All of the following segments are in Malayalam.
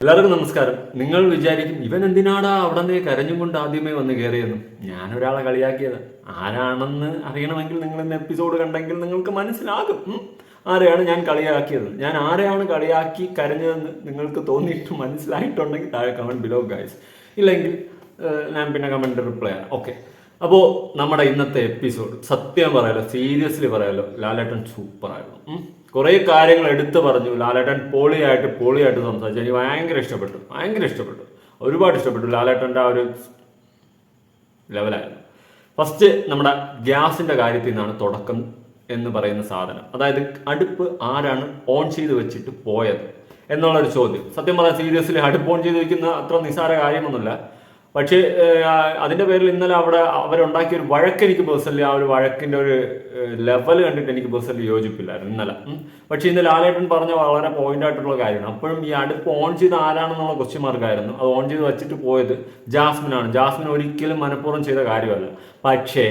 എല്ലാവർക്കും നമസ്കാരം. നിങ്ങൾ വിചാരിക്കും ഇവൻ എന്തിനാടാ അവിടെ നിന്ന് കരഞ്ഞും കൊണ്ട് ആദ്യമേ വന്ന് കയറിയെന്നും ഞാനൊരാളെ കളിയാക്കിയത്. ആരാണെന്ന് അറിയണമെങ്കിൽ നിങ്ങൾ ഇന്ന് എപ്പിസോഡ് കണ്ടെങ്കിൽ നിങ്ങൾക്ക് മനസ്സിലാകും. ആരെയാണ് ഞാൻ കളിയാക്കിയത്? ഞാൻ ആരെയാണ് കളിയാക്കി കരഞ്ഞതെന്ന് നിങ്ങൾക്ക് തോന്നിയിട്ട് മനസ്സിലായിട്ടുണ്ടെങ്കിൽ താഴെ കമന്റ് ബിലോ ഗൈസ് ഇല്ലെങ്കിൽ ഞാൻ പിന്നെ കമന്റ് റിപ്ലൈ ആണ് ഓക്കെ അപ്പോൾ നമ്മുടെ ഇന്നത്തെ എപ്പിസോഡ് സത്യം പറയാലോ സീരിയസ്ലി പറയാലോ ലാലേട്ടൻ ഉം. കുറേ കാര്യങ്ങൾ എടുത്തു പറഞ്ഞു. ലാലേട്ടൻ പോളിയായിട്ട് പോളിയായിട്ട് സംസാരിച്ചു. എനിക്ക് ഭയങ്കര ഇഷ്ടപ്പെട്ടു. ഭയങ്കര ഇഷ്ടപ്പെട്ടു. ഒരുപാട് ഇഷ്ടപ്പെട്ടു. ലാലേട്ടന്റെ ആ ഒരു ലെവലായിരുന്നു. ഫസ്റ്റ് നമ്മുടെ ഗ്യാസിന്റെ കാര്യത്തിൽ നിന്നാണ് തുടക്കം എന്ന് പറയുന്ന സാധനം. അതായത് അടുപ്പ് ആരാണ് ഓൺ ചെയ്ത് വെച്ചിട്ട് പോയത്? എന്നുള്ളൊരു ചോദ്യം. സത്യം പറഞ്ഞാൽ സീരിയസ്ലി അടുപ്പ് ഓൺ ചെയ്ത് വെക്കുന്ന അത്ര നിസ്സാര കാര്യമൊന്നുമില്ല. പക്ഷേ അതിന്റെ പേരിൽ ഇന്നലെ അവിടെ അവരുണ്ടാക്കിയ ഒരു വഴക്ക് എനിക്ക് പേഴ്സണലി ആ ഒരു വഴക്കിന്റെ ഒരു ലെവൽ കണ്ടിട്ട് എനിക്ക് പേഴ്സണലി യോജിപ്പില്ലായിരുന്നു ഇന്നലെ. പക്ഷേ ഇന്ന് ലാലേട്ടൻ പറഞ്ഞ വളരെ പോയിന്റ് ആയിട്ടുള്ള കാര്യമാണ്. അപ്പോഴും ഈ അടുപ്പ് ഓൺ ചെയ്ത് ആരാണെന്നുള്ള ക്വസ്റ്റ്യൻ മാർക്കായിരുന്നു അത് ഓൺ ചെയ്ത് വെച്ചിട്ട് പോയത് ജാസ്മിനാണ്. ജാസ്മിൻ ഒരിക്കലും മനഃപൂർവം ചെയ്ത കാര്യമല്ല. പക്ഷേ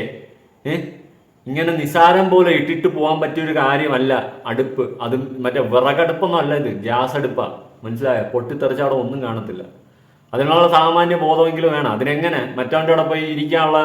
ഇങ്ങനെ നിസാരം പോലെ ഇട്ടിട്ട് പോകാൻ പറ്റിയ ഒരു കാര്യമല്ല അടുപ്പ്. അത് മറ്റേ വിറകടുപ്പൊന്നും അല്ല ഇത്. ഗ്യാസ് അടുപ്പാണ് മനസ്സിലായ? പൊട്ടിത്തെറിച്ച അവിടെ ഒന്നും കാണത്തില്ല. അതിനുള്ള സാമാന്യ ബോധമെങ്കിലും വേണം. അതിനെങ്ങനെ? മറ്റവന്റെ അവിടെ പോയി ഇരിക്കാനുള്ള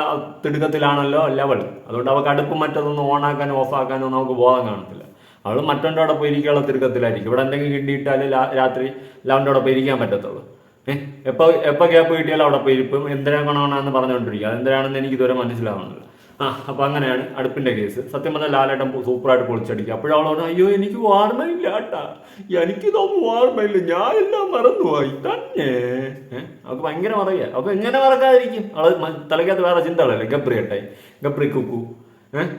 തിടുക്കത്തിലാണല്ലോ ലെവൽ അതുകൊണ്ട് അവൾക്ക് അടുപ്പ് മറ്റതൊന്നും ഓണാക്കാനോ ഓഫാക്കാനോ നമുക്ക് ബോധം കാണത്തില്ല. അവൾ മറ്റവന്റെ അവിടെ പോയി ഇരിക്കാനുള്ള തിടുക്കത്തിലായിരിക്കും. ഇവിടെ എന്തെങ്കിലും കിട്ടിയിട്ടാൽ രാത്രി ലാവന്റെ അവിടെ പോയി ഇരിക്കാൻ പറ്റത്തുള്ളൂ. ഏഹ് എപ്പോൾ എപ്പോൾ ഗ്യാപ്പ് കിട്ടിയാലും അവിടെ പോയി ഇരിപ്പും എന്തിനാ ഗുണമാണെന്ന് പറഞ്ഞുകൊണ്ടിരിക്കുക അതെന്തിനാണെന്ന് എനിക്ക് ഇതുവരെ മനസ്സിലാവുന്നില്ല. ആ അപ്പൊ അങ്ങനെയാണ് അടുപ്പിന്റെ കേസ്. സത്യം പറഞ്ഞാൽ ലാലേട്ടൻ സൂപ്പറായിട്ട് പൊളിച്ചടിക്കുക. അപ്പോഴവൾ പറഞ്ഞു അയ്യോ എനിക്ക് ഓർമ്മയില്ല കേട്ടാ. എനിക്കിതൊന്നും ഓർമ്മയില്ല ഞാൻ എല്ലാം മറന്നുപോയി. തന്നെ അവക്ക് ഭയങ്കര മറക്കുക അപ്പൊ എങ്ങനെ മറക്കാതിരിക്കും? അവൾ തലക്കകത്ത് വേറെ ചിന്തകളല്ലേ? ഗബ്രി കേട്ടായി ഗബ്രി കുക്കു. ഏഹ്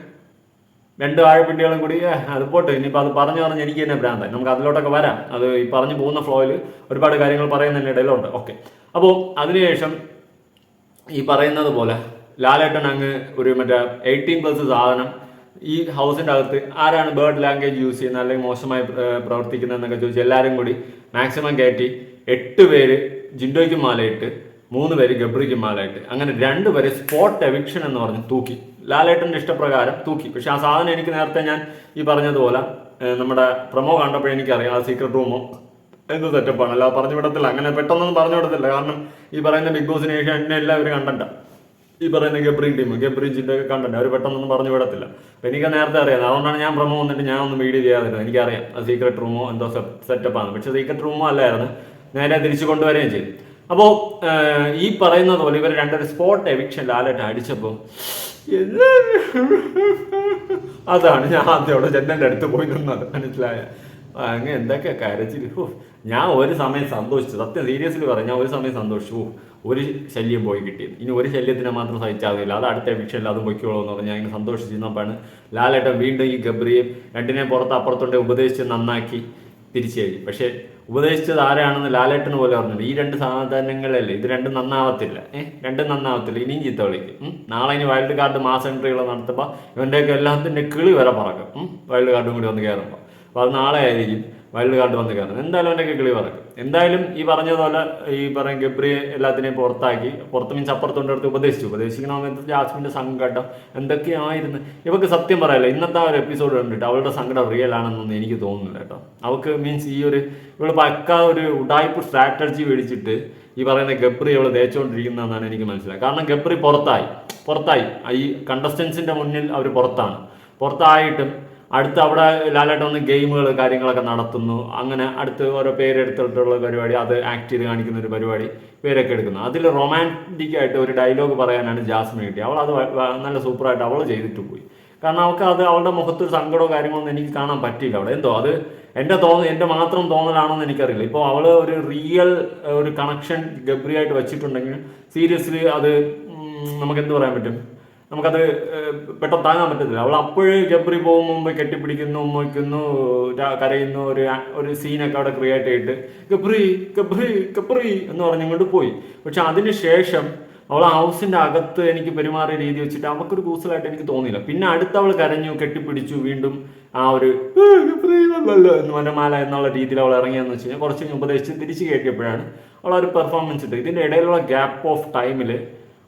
രണ്ട് വാഴപ്പിണ്ടികളും കൂടി അത് പോട്ടെ. ഇനിയിപ്പോൾ അത് പറഞ്ഞു പറഞ്ഞ് എനിക്ക് തന്നെ ഭ്രാന്തായി. നമുക്ക് അതിലോട്ടൊക്കെ വരാം. അത് ഈ പറഞ്ഞു പോകുന്ന ഫ്ലോയിൽ ഒരുപാട് കാര്യങ്ങൾ പറയുന്നതിന്റെ ഇടയിലുണ്ട് ഓക്കെ. അപ്പോൾ അതിനുശേഷം ഈ പറയുന്നത് പോലെ ലാലേട്ടൻ അങ്ങ് ഒരു മറ്റേ എയ്റ്റീൻ പ്ലസ് സാധനം ഈ ഹൗസിന്റെ അകത്ത് ആരാണ് ബേർഡ് ലാംഗ്വേജ് യൂസ് ചെയ്യുന്നത് അല്ലെങ്കിൽ മോശമായി പ്രവർത്തിക്കുന്നത് പ്രവർത്തിക്കുന്നതെന്നൊക്കെ ചോദിച്ച് എല്ലാവരും കൂടി മാക്സിമം കയറ്റി എട്ട് പേര് ജിൻഡോയ്ക്ക് മാലയിട്ട് മൂന്ന് പേര് ഗബ്രിക്ക് മാലയിട്ട് അങ്ങനെ രണ്ട് പേര് സ്പോട്ട് എവിക്ഷൻ എന്ന് പറഞ്ഞ് തൂക്കി. ലാലേട്ടന്റെ ഇഷ്ടപ്രകാരം തൂക്കി. പക്ഷെ ആ സാധനം എനിക്ക് നേരത്തെ ഞാൻ ഈ പറഞ്ഞതുപോലെ നമ്മുടെ പ്രമോ കണ്ടപ്പോൾ എനിക്കറിയാം ആ സീക്രട്ട് റൂമോ എന്ത് സെറ്റപ്പാണ് അല്ല പറഞ്ഞു വിടത്തില്ല. അങ്ങനെ പെട്ടെന്നൊന്നും പറഞ്ഞു വിടത്തില്ല. കാരണം ഈ പറയുന്ന ബിഗ് ബോസിന് ശേഷം എന്നെ എല്ലാവരും കണ്ടണ്ട. ഈ പറയുന്ന ഗബ്രീൻ ടീം ഗബ്രീജിന്റെ കണ്ടന്റ് അവർ പെട്ടെന്നൊന്നും പറഞ്ഞു വിടത്തില്ല. അപ്പൊ എനിക്ക് നേരത്തെ അറിയാം. അതുകൊണ്ടാണ് ഞാൻ പ്രമോ വന്നിട്ട് ഞാൻ ഒന്നും വീഡിയോ ചെയ്യാതിരുന്നത്. എനിക്കറിയാം സീക്രട്ട് റൂമോ എന്തോ സെറ്റപ്പ് ആണ് പക്ഷെ സീക്രട്ട് റൂമോ അല്ലായിരുന്നു. നേരെ തിരിച്ചു കൊണ്ടുവരികയും ചെയ്തു. അപ്പോൾ ഈ പറയുന്നത് പോലെ ഇവർ രണ്ടൊരു സ്പോട്ട് എവിക്ഷൻ ലാലറ്റ് അടിച്ചപ്പോൾ അതാണ് ഞാൻ ആദ്യം അവിടെ ജനലിന്റെ അടുത്ത് പോയി നിന്നത്. മനസ്സിലായ? അങ്ങനെ എന്തൊക്കെ കരച്ചിൽ ഓ ഞാൻ ഒരു സമയം സന്തോഷിച്ചു. സത്യം സീരിയസ്ലി പറഞ്ഞു ഞാൻ ഒരു സമയം സന്തോഷിച്ചു. ഓ, ഒരു ശല്യം പോയി കിട്ടി. ഇനി ഒരു ശല്യത്തിനെ മാത്രം സഹിച്ചാൽ മതിയില്ല അത് അടുത്ത എവിക്ഷനിൽ അതും പൊയ്ക്കോളൂ എന്ന് പറഞ്ഞ് സന്തോഷിച്ചു സന്തോഷിച്ചിരുന്നപ്പോഴാണ് ലാലേട്ടൻ വീണ്ടും ഈ ഗബ്രിയെ രണ്ടിനെ പുറത്ത് അപ്പുറത്തോട്ട് ഉപദേശിച്ച് നന്നാക്കി തിരിച്ചു കഴിഞ്ഞു പക്ഷേ ഉപദേശിച്ചത് ആരാണെന്ന് ലാലേട്ടന് പോലെ പറഞ്ഞില്ല ഈ രണ്ട് സാധനങ്ങളല്ലേ ഇത് രണ്ടും നന്നാവത്തില്ല. ഏഹ് രണ്ടും നന്നാവത്തില്ല. ഇനിയും ചീത്ത വിളിക്കും. നാളെ ഇനി വൈൽഡ് കാർഡ് മാസ് എൻട്രികൾ നടത്തുമ്പോൾ ഇവന്റെയൊക്കെ എല്ലാത്തിന്റെ കിളി വരെ പറക്കും. വൈൽഡ് കാർഡും കൂടി വന്ന് കയറുമ്പോൾ അപ്പോൾ അത് നാളെ ആയിരിക്കും. വൈൽഡ് കാർഡ് വന്ന് കയറുന്നത് എന്തായാലും അവന്റെയൊക്കെ കിളി പറക്കും. എന്തായാലും ഈ പറഞ്ഞതുപോലെ ഈ പറയും ഗബ്രിയെ എല്ലാത്തിനെയും പുറത്താക്കി പുറത്ത് മീൻസ് അപ്പുറത്തോണ്ട് അടുത്ത് ഉപദേശിച്ചു. സമയത്ത് ജാസ്മിന്റെ സങ്കടം എന്തൊക്കെയായിരുന്നു? ഇവക്ക് സത്യം പറയല്ല ഇന്നത്തെ ആ ഒരു എപ്പിസോഡ് കണ്ടിട്ട് അവളുടെ സങ്കടം റിയൽ ആണെന്നൊന്നും എനിക്ക് തോന്നുന്നില്ല കേട്ടോ. അവൾക്ക് മീൻസ് ഈ ഒരു ഇവൾ പക്ക ഒരു ഉടായ്പ സ്ട്രാറ്റജി മേടിച്ചിട്ട് ഈ പറയുന്ന ഗബ്രി അവൾ തേച്ചുകൊണ്ടിരിക്കുന്നതെന്നാണ് എനിക്ക് മനസ്സിലായത്. കാരണം ഗബ്രി പുറത്തായി. പുറത്തായി. ഈ കണ്ടസ്റ്റൻസിന്റെ മുന്നിൽ അവർ പുറത്താണ്. പുറത്തായിട്ടും അടുത്ത് അവിടെ ലാലേട്ടൻ വന്ന് ഗെയിമുകൾ കാര്യങ്ങളൊക്കെ നടത്തുന്നു. അങ്ങനെ അടുത്ത് ഓരോ പേരെടുത്തിട്ടുള്ള പരിപാടി അത് ആക്ട് ചെയ്ത് കാണിക്കുന്ന ഒരു പരിപാടി പേരൊക്കെ എടുക്കുന്നു. അതിൽ റൊമാന്റിക് ആയിട്ട് ഒരു ഡയലോഗ് പറയാനാണ് ജാസ്മിൻ കിട്ടി അവൾ അത് നല്ല സൂപ്പറായിട്ട് അവൾ ചെയ്തിട്ട് പോയി. കാരണം അവൾക്ക് അത് അവളുടെ മുഖത്തൊരു സങ്കടമോ കാര്യങ്ങളൊന്നും എനിക്ക് കാണാൻ പറ്റിയില്ല അവിടെ. എന്തോ അത് എന്റെ തോന്നൽ എന്റെ മാത്രം തോന്നലാണെന്ന് എനിക്കറിയില്ല. ഇപ്പോൾ അവൾ ഒരു റിയൽ ഒരു കണക്ഷൻ ഗബ്രിയായിട്ട് വെച്ചിട്ടുണ്ടെങ്കിൽ സീരിയസ്ലി അത് നമുക്ക് എന്ത് പറയാൻ പറ്റും? നമുക്കത് പെട്ടെന്ന് താങ്ങാൻ പറ്റത്തില്ല. അവൾ അപ്പോഴേ ജബ്രി പോകും മുമ്പ് കെട്ടിപ്പിടിക്കുന്നു ഉമ്മയ്ക്കുന്നു കരയുന്നു ഒരു ഒരു സീനൊക്കെ അവിടെ ക്രിയേറ്റ് ചെയ്തിട്ട് ഗബ്രി ഗബ്രി ഗബ്രി എന്ന് പറഞ്ഞുകൊണ്ട് പോയി. പക്ഷെ അതിന് ശേഷം അവൾ ഹൗസിന്റെ അകത്ത് എനിക്ക് പെരുമാറിയ രീതി വെച്ചിട്ട് അവൾക്കൊരു കൂസലായിട്ട് എനിക്ക് തോന്നിയില്ല. പിന്നെ അടുത്ത അവൾ കരഞ്ഞു കെട്ടിപ്പിടിച്ചു വീണ്ടും ആ ഒരു മനമാല എന്നുള്ള രീതിയിൽ അവൾ ഇറങ്ങിയെന്ന് വെച്ച് കഴിഞ്ഞാൽ കുറച്ച് ഉപദേശിച്ച് തിരിച്ചു കയറ്റിയപ്പോഴാണ് അവൾ ആ ഒരു പെർഫോമൻസ് ഇട്ട് ഇതിന്റെ ഇടയിലുള്ള ഗ്യാപ്പ് ഓഫ് ടൈമിൽ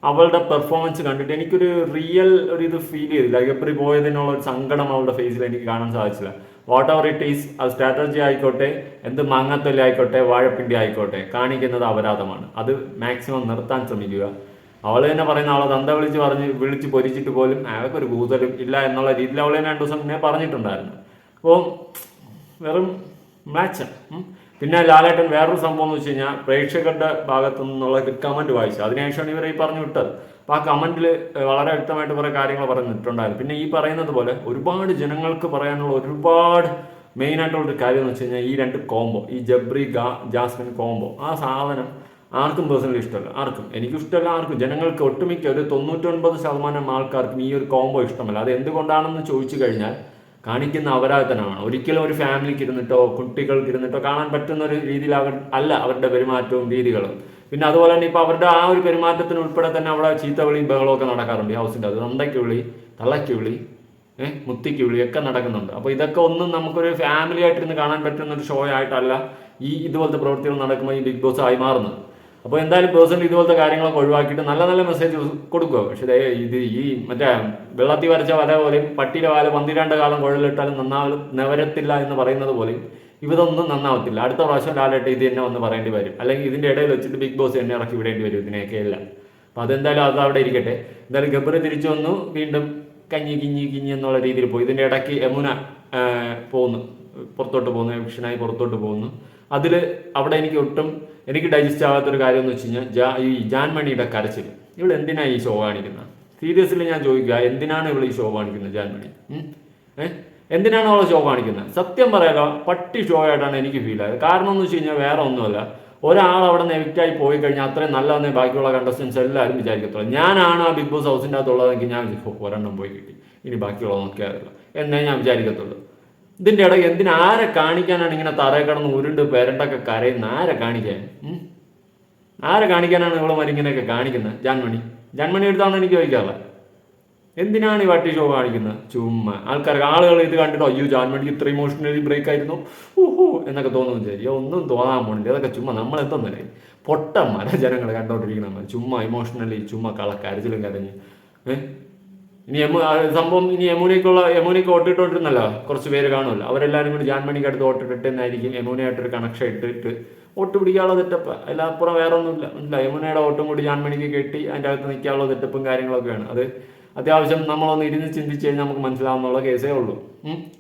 അവളുടെ പെർഫോമൻസ് കണ്ടിട്ട് എനിക്കൊരു റിയൽ ഒരു ഇത് ഫീൽ ചെയ്തില്ല. ഗബ്രി പോയതിനുള്ള ഒരു സങ്കടം അവളുടെ ഫേസിൽ എനിക്ക് കാണാൻ സാധിച്ചില്ല. വാട്ട് എവർ ഇറ്റ് ഈസ് അത് സ്ട്രാറ്റജി ആയിക്കോട്ടെ എന്ത് മാങ്ങാത്തൊല്ലി ആയിക്കോട്ടെ വാഴപ്പിണ്ടി ആയിക്കോട്ടെ കാണിക്കുന്നത് അപരാധമാണ്. അത് മാക്സിമം നിർത്താൻ ശ്രമിക്കുക. അവൾ തന്നെ പറയുന്ന അവളെ തന്ത വിളിച്ച് പറഞ്ഞ് വിളിച്ച് പൊരിച്ചിട്ട് പോലും അയാൾക്കൊരു കൂതലും ഇല്ല എന്നുള്ള രീതിയിൽ അവൾ തന്നെ രണ്ടു ദിവസം മുന്നേ പറഞ്ഞിട്ടുണ്ടായിരുന്നു. അപ്പോൾ വെറും മാച്ച് പിന്നെ ലാലേട്ടൻ വേറൊരു സംഭവം എന്ന് വെച്ച് കഴിഞ്ഞാൽ പ്രേക്ഷകരുടെ ഭാഗത്തു നിന്നുള്ള കമന്റ് വായിച്ചു. അതിനുശേഷമാണ് ഇവർ ഈ പറഞ്ഞു വിട്ടത്. അപ്പോൾ ആ കമന്റിൽ വളരെ വ്യക്തമായിട്ട് കുറേ കാര്യങ്ങൾ പറഞ്ഞിട്ടുണ്ടായിരുന്നു പിന്നെ ഈ പറയുന്നത് പോലെ ഒരുപാട് ജനങ്ങൾക്ക് പറയാനുള്ള ഒരുപാട് മെയിൻ ആയിട്ടുള്ള ഒരു കാര്യം എന്ന് വെച്ച് കഴിഞ്ഞാൽ ഈ രണ്ട് കോംബോ ഈ ജബ്രി ഗാ ജാസ്മിൻ കോംബോ ആ സാധനം ആർക്കും പേഴ്സണലി ഇഷ്ടമല്ല. ആർക്കും? എനിക്കും ഇഷ്ടമല്ല ആർക്കും? ജനങ്ങൾക്ക് ഒട്ടുമിക്ക ഒരു തൊണ്ണൂറ്റൊൻപത് ശതമാനം ആൾക്കാർക്കും ഈ ഒരു കോംബോ ഇഷ്ടമല്ല. അത് എന്തുകൊണ്ടാണെന്ന് ചോദിച്ചു കഴിഞ്ഞാൽ കാണിക്കുന്ന അപരാധനമാണ് ഒരിക്കലും ഒരു ഫാമിലിക്ക് ഇരുന്നിട്ടോ കുട്ടികൾക്ക് ഇരുന്നിട്ടോ കാണാൻ പറ്റുന്ന ഒരു രീതിയിൽ അവർ അല്ല അവരുടെ പെരുമാറ്റവും രീതികളും. പിന്നെ അതുപോലെ തന്നെ ഇപ്പൊ അവരുടെ ആ ഒരു പെരുമാറ്റത്തിന് ഉൾപ്പെടെ തന്നെ അവിടെ ചീത്ത വിളിയും ബഹളമൊക്കെ നടക്കാറുണ്ട് ഈ ഹൗസിന്റെ അത്. നന്ദയ്ക്ക് വിളി തള്ളയ്ക്ക് വിളി ഏഹ് മുത്തിക്ക് വിളി ഒക്കെ നടക്കുന്നുണ്ട്. അപ്പോൾ ഇതൊക്കെ ഒന്നും നമുക്കൊരു ഫാമിലി ആയിട്ടിരുന്ന് കാണാൻ പറ്റുന്ന ഒരു ഷോ ആയിട്ടല്ല ഈ ഇതുപോലത്തെ പ്രവൃത്തികൾ നടക്കുമ്പോൾ ഈ ബിഗ് ബോസ് ആയി മാറുന്നത്. അപ്പോൾ എന്തായാലും പേഴ്സണലി ഇതുപോലത്തെ കാര്യങ്ങളൊക്കെ ഒഴിവാക്കിയിട്ട് നല്ല നല്ല മെസ്സേജ് കൊടുക്കുക. പക്ഷേ ഇത് ഈ മറ്റേ വെള്ളത്തിൽ വരച്ച വല പോലെയും പട്ടിയിലെ വാല പന്തിരണ്ട് കാലം കുഴലിട്ടാലും നന്നാവും നിവരത്തില്ല എന്ന് പറയുന്നത് പോലെയും ഇവതൊന്നും നന്നാവത്തില്ല. അടുത്ത പ്രാവശ്യം ലാലേട്ട് ഇത് തന്നെ വന്ന് പറയേണ്ടി വരും. അല്ലെങ്കിൽ ഇതിന്റെ ഇടയിൽ വെച്ചിട്ട് ബിഗ് ബോസ് തന്നെ ഇറക്കി വിടേണ്ടി വരും ഇതിനെയൊക്കെ എല്ലാം. അപ്പം അതെന്തായാലും അത് അവിടെ ഇരിക്കട്ടെ. എന്തായാലും ഗബ്ബർ തിരിച്ചു വന്നു. വീണ്ടും കഞ്ഞി കിഞ്ഞി കിഞ്ഞി എന്നുള്ള രീതിയിൽ പോയി. ഇതിന്റെ ഇടയ്ക്ക് യമുന പോകുന്നു പുറത്തോട്ട് പോകുന്നു. വിഷനായി പുറത്തോട്ട് പോകുന്നു. അതിൽ അവിടെ എനിക്ക് ഒട്ടും എനിക്ക് ഡൈജസ്റ്റ് ആകാത്തൊരു കാര്യം എന്ന് വെച്ച് കഴിഞ്ഞാൽ ജാ ഈ ജാൻമണിയുടെ കരച്ചിൽ ഇവൾ എന്തിനാണ് ഈ ഷോ കാണിക്കുന്നത് സീരിയസ്ലി ഞാൻ ചോദിക്കുക എന്തിനാണ് ഇവൾ ഈ ഷോ കാണിക്കുന്നത് ജാൻമണി മണി? എന്തിനാണ് അവളെ ഷോ കാണിക്കുന്നത് സത്യം പറയാലോ പട്ടി ഷോ ആയിട്ടാണ് എനിക്ക് ഫീൽ ആയത്. കാരണം എന്ന് വെച്ച് കഴിഞ്ഞാൽ വേറെ ഒന്നുമല്ല. ഒരാൾ അവിടെ നിന്ന് എവിക്റ്റായി പോയി കഴിഞ്ഞാൽ അത്രയും നല്ലതെന്ന് ബാക്കിയുള്ള കണ്ടസ്റ്റൻസ് എല്ലാവരും വിചാരിക്കത്തുള്ളൂ. ഞാനാണ് ആ ബിഗ് ബോസ് ഹൗസിന്റെ അകത്തുള്ളതെങ്കിൽ ഞാൻ വിചാരിക്കും, "ഓ, ഒരെണ്ണം പോയി കിട്ടി. ഇനി ബാക്കിയുള്ള നോക്കിയാറില്ല എന്നേ ഞാൻ വിചാരിക്കത്തുള്ളൂ. ഇതിന്റെ ഇടയ്ക്ക് എന്തിനാരെ കാണിക്കാനാണ് ഇങ്ങനെ തറ കിടന്ന് ഉരുണ്ട് പേരണ്ടൊക്കെ കരയുന്ന ആരെ കാണിക്കാൻ? ആരെ കാണിക്കാനാണ് ഇവളെ ഇങ്ങനെയൊക്കെ കാണിക്കുന്നത്? ജാൻമണി. ജാൻമണി എടുത്താണ് എനിക്ക് ചോദിക്കാറുള്ളത് എന്തിനാണ് ഈ വട്ടി ഷോ കാണിക്കുന്നത്? ചുമ്മാ. ആൾക്കാർക്ക് ആളുകൾ ഇത് കണ്ടിട്ടോ അയ്യോ ജാൻമണിക്ക് ഇത്ര ഇമോഷണലി ബ്രേക്ക് ആയിരുന്നു. ഊഹു എന്നൊക്കെ തോന്നുന്നു അയ്യോ ഒന്നും തോന്നാൻ പോണില്ല. അതൊക്കെ ചുമ്മാ നമ്മൾ പൊട്ടന്മാരെ ജനങ്ങൾ കണ്ടോണ്ടിരിക്കുന്ന ചുമ്മാ ഇമോഷണലി ചുമ്മാ കള കരച്ചിലും കരഞ്ഞ്. ഏഹ് ഇനി യമു സംഭവം ഇനി യമുനയ്ക്കുള്ള യമുനയ്ക്ക് ഓട്ടിട്ടോണ്ടിരുന്നല്ലോ കുറച്ച് പേര് കാണുമല്ലോ. അവരെല്ലാവരും കൂടി ജാൻമണിക്ക് അടുത്ത് ഓട്ടിട്ടെന്നായിരിക്കും യമുനയായിട്ടൊരു കണക്ഷൻ ഇട്ടിട്ട് ഓട്ട് പിടിക്കാനുള്ള തെറ്റപ്പ്. അതിലപ്പുറം വേറെ ഒന്നുമില്ല ഇല്ല യമുനയുടെ ഓട്ടും കൂടി ജാൻമണിക്ക് കെട്ടി അതിന്റെ അകത്ത് നിൽക്കാനുള്ള തെറ്റപ്പും കാര്യങ്ങളൊക്കെയാണ്. അത് അത്യാവശ്യം നമ്മളൊന്ന് ഇരുന്ന് ചിന്തിച്ച് കഴിഞ്ഞാൽ നമുക്ക് മനസ്സിലാവുന്നുള്ള കേസേ ഉള്ളൂ.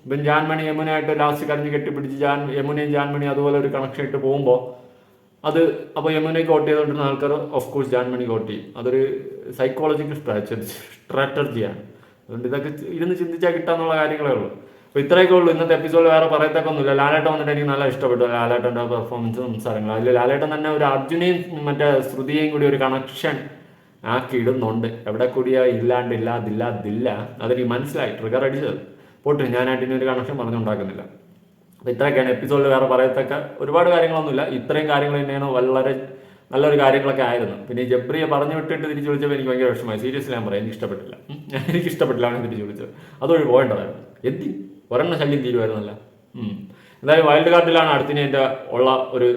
ഇപ്പം ജാൻമണി യമുനയായിട്ട് ലാസ്റ്റ് കരഞ്ഞ് കെട്ടിപ്പിടിച്ച് ജാൻ യമുനയും ജാൻമണി അതുപോലെ ഒരു കണക്ഷൻ ഇട്ട് പോകുമ്പോൾ അത് അപ്പോൾ യമുനയ്ക്ക് വോട്ട് ചെയ്തുകൊണ്ടിരുന്ന ആൾക്കാർ ഓഫ് കോഴ്സ് ജാൻമണി വോട്ട് ചെയ്യും. അതൊരു സൈക്കോളജിക്കൽ സ്ട്രാറ്റജിയാണ് അതുകൊണ്ട് ഇതൊക്കെ ഇരുന്ന് ചിന്തിച്ചാൽ കിട്ടാന്നുള്ള കാര്യങ്ങളേ ഉള്ളൂ. അപ്പോൾ ഇത്രയൊക്കെ ഉള്ളൂ. ഇന്നത്തെ എപ്പിസോഡ് വേറെ പറയത്തൊക്കൊന്നുമില്ല ലാലേട്ടൻ വന്നിട്ട് എനിക്ക് നല്ല ഇഷ്ടപ്പെട്ടു. ലാലേട്ടന്റെ പെർഫോമൻസ് സംസാരങ്ങൾ അതിൽ ലാലേട്ടൻ തന്നെ ഒരു അർജുനെയും മറ്റേ ശ്രുതിയെയും കൂടി ഒരു കണക്ഷൻ ആക്കി ഇടുന്നുണ്ട് എവിടെ കൂടിയാ? ഇല്ലാണ്ടില്ല അതില്ല അതില്ല അതെനിക്ക് മനസ്സിലായി. ട്രിഗർ അടിച്ചത്. പോട്ട് ഞാനായിട്ട് ഇനി ഒരു കണക്ഷൻ പറഞ്ഞുണ്ടാക്കുന്നില്ല. അപ്പോൾ ഇത്രയൊക്കെയാണ്. എപ്പിസോഡിൽ വേറെ പറയത്തക്ക ഒരുപാട് കാര്യങ്ങളൊന്നുമില്ല. ഇത്രയും കാര്യങ്ങൾ തന്നെയാണ് വളരെ നല്ലൊരു കാര്യങ്ങളൊക്കെ ആയിരുന്നു. പിന്നെ ഈ ജബ്രിയെ പറഞ്ഞു വിട്ടിട്ട് തിരിച്ചു വിളിച്ചപ്പോൾ എനിക്ക് ഭയങ്കര വിഷമമായി. സീരിയസ്ലി ഞാൻ പറയാം എനിക്ക് ഇഷ്ടപ്പെട്ടില്ല. എനിക്ക് ഇഷ്ടപ്പെട്ടില്ല അവനെ തിരിച്ചു വിളിച്ചത്. അതൊഴി പോകേണ്ടതായിരുന്നു എന്തി? ഒരെണ്ണം ശല്യം തീരുമായിരുന്നല്ല. എന്തായാലും വൈൽഡ് കാർഡിലാണ് അടുത്തിന് എന്റെ ഉള്ള ഒരു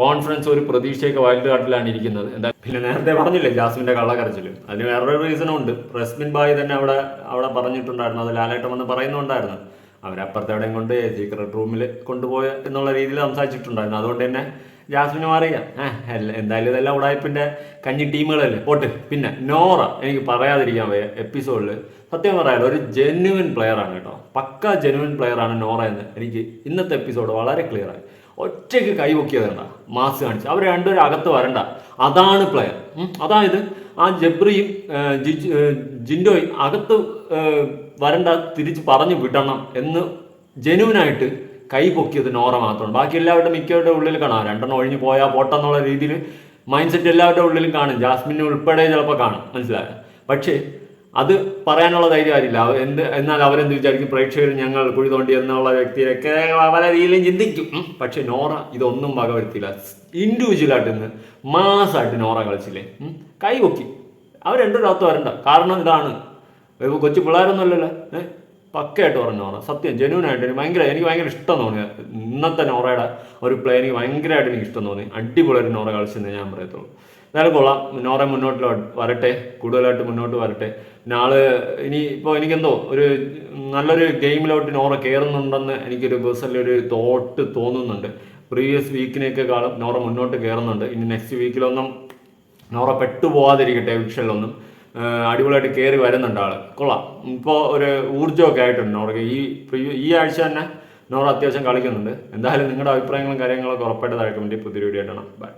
കോൺഫിഡൻസ് ഒരു പ്രതീക്ഷയൊക്കെ വൈൽഡ് കാർഡിലാണ് ഇരിക്കുന്നത്. എന്താ പിന്നെ നേരത്തെ പറഞ്ഞില്ലേ ജാസ്മിന്റെ കള്ളക്കരച്ചിൽ അതിന് വേറൊരു റീസണും ഉണ്ട്. റസ്മിൻ ബായ് തന്നെ അവിടെ അവിടെ പറഞ്ഞിട്ടുണ്ടായിരുന്നു. അത് ലാലേട്ടം വന്ന് പറയുന്നുണ്ടായിരുന്നു. അവരപ്പുറത്തെ എവിടെയും കൊണ്ട് സീക്രട്ട് റൂമിൽ കൊണ്ടുപോയ എന്നുള്ള രീതിയിൽ സംസാരിച്ചിട്ടുണ്ടായിരുന്നു. അതുകൊണ്ട് തന്നെ ജാസ്മിനും അറിയാം ഏഹ് എന്തായാലും ഇതെല്ലാം ഉടായ്പിന്റെ കഞ്ഞി ടീമുകളല്ലേ? പോട്ട്. പിന്നെ നോറ എനിക്ക് പറയാതിരിക്കാൻ വയ്യ എപ്പിസോഡിൽ സത്യം പറയാലോ ഒരു ജെന്യുവൻ ആണ് കേട്ടോ. പക്ക ജെന്യുവൻ ആണ് നോറ എന്ന് എനിക്ക് ഇന്നത്തെ എപ്പിസോഡ് വളരെ ക്ലിയർ ആയി. ഒറ്റയ്ക്ക് കൈപൊക്കിയത് വേണ്ട മാസ് കാണിച്ച്. അവർ രണ്ടുപേരും അകത്ത് വരണ്ട. അതാണ് പ്ലെയർ അതായത് ആ ജബ്രിയും ജിൻഡോയും അകത്ത് വരണ്ട തിരിച്ച് പറഞ്ഞു വിടണം എന്ന് ജനുവിനായിട്ട് കൈ പൊക്കിയത് നോറ മാത്രമാണ്. ബാക്കി എല്ലാവരുടെ മിക്കവരുടെ ഉള്ളിൽ കാണാം. രണ്ടെണ്ണം ഒഴിഞ്ഞു പോയാൽ പോട്ടെന്നുള്ള രീതിയിൽ മൈൻഡ് സെറ്റ് എല്ലാവരുടെ ഉള്ളിലും കാണും. ജാസ്മിന് ഉൾപ്പെടെ ചിലപ്പോൾ കാണും. മനസ്സിലായോ? പക്ഷേ അത് പറയാനുള്ള ധൈര്യം എന്ത് എന്നാൽ അവരെന്ത് വിചാരിക്കും? പ്രേക്ഷകർ ഞങ്ങൾ കുഴി തോണ്ടി എന്നുള്ള വ്യക്തിയൊക്കെ പല രീതിയിലും ചിന്തിക്കും. പക്ഷെ നോറ ഇതൊന്നും വകവരുത്തില്ല ഇൻഡിവിജ്വലായിട്ട് ഇന്ന് മാസമായിട്ട് നോറ കളിച്ചില്ലേ. കൈ പൊക്കി. അവർ രാത്തു വരണ്ട. കാരണം ഇതാണ് ഇപ്പൊ കൊച്ചു പിള്ളേരൊന്നുമല്ലല്ലോ. ഏഹ് പക്കയായിട്ട് പറഞ്ഞ നോറ സത്യം ജെന്യൂനായിട്ട് എനിക്ക് ഭയങ്കര എനിക്ക് ഭയങ്കര ഇഷ്ടം തോന്നി. ഇന്നത്തെ നോറയുടെ ഒരു പ്ലേ എനിക്ക് ഭയങ്കരമായിട്ട് എനിക്ക് ഇഷ്ടം തോന്നി. അടിപൊളി ഒരു നോറ കളിച്ചെന്ന് ഞാൻ പറയത്തുള്ളൂ. എന്നാലും കൊള്ളാം. നോറ മുന്നോട്ട് വരട്ടെ. കൂടുതലായിട്ട് മുന്നോട്ട് വരട്ടെ. പിന്നെ ആൾ ഇനി ഇപ്പോൾ എനിക്കെന്തോ ഒരു നല്ലൊരു ഗെയിമിലോട്ട് നോറ കയറുന്നുണ്ടെന്ന് എനിക്കൊരു ഒരു തോട്ട് തോന്നുന്നുണ്ട്. പ്രീവിയസ് വീക്കിനേക്കാളും നോറ മുന്നോട്ട് കയറുന്നുണ്ട് ഇനി നെക്സ്റ്റ് വീക്കിലൊന്നും നോറ പെട്ടുപോകാതിരിക്കട്ടെ വിഷനിലൊന്നും അടിപൊളിയായിട്ട് കയറി വരുന്നുണ്ട് ആൾ. കൊള്ളാം. ഇപ്പോൾ ഒരു ഊർജമൊക്കെ ആയിട്ടുണ്ട് നോറയ്ക്ക് ഈ ഈ ആഴ്ച തന്നെ നോറ അത്യാവശ്യം കളിക്കുന്നുണ്ട്. എന്തായാലും നിങ്ങളുടെ അഭിപ്രായങ്ങളും കാര്യങ്ങളൊക്കെ ഉറപ്പായിട്ട് താഴെ കമന്റ് പുതിയ വീഡിയോ ആയിട്ടാണ് ബൈ